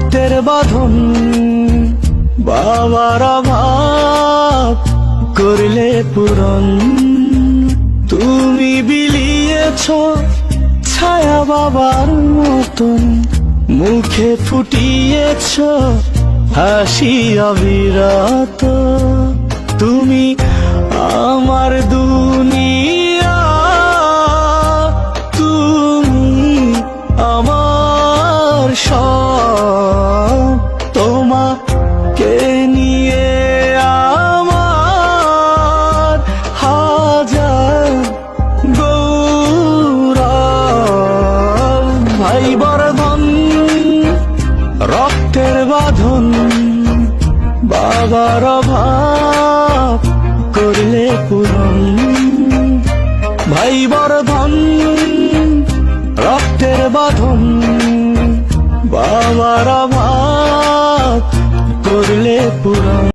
রক্তের বাঁধন। বাবার অভাব করলে পূরণ। তুমি বিলিয়েছ ছায়া বাবার মতন। মুখে ফুটিয়েছ হাসি অবিরত। তুমি আমার দুনিয়া। তুমি আমার সব। আমার হাজার গৌরব? ভাই বর্ধন, রক্তের বাঁধন, বাবার অভাব করলে পূরণ। ভাই রক্তের বাঁধন, বাবার করলে পূরণ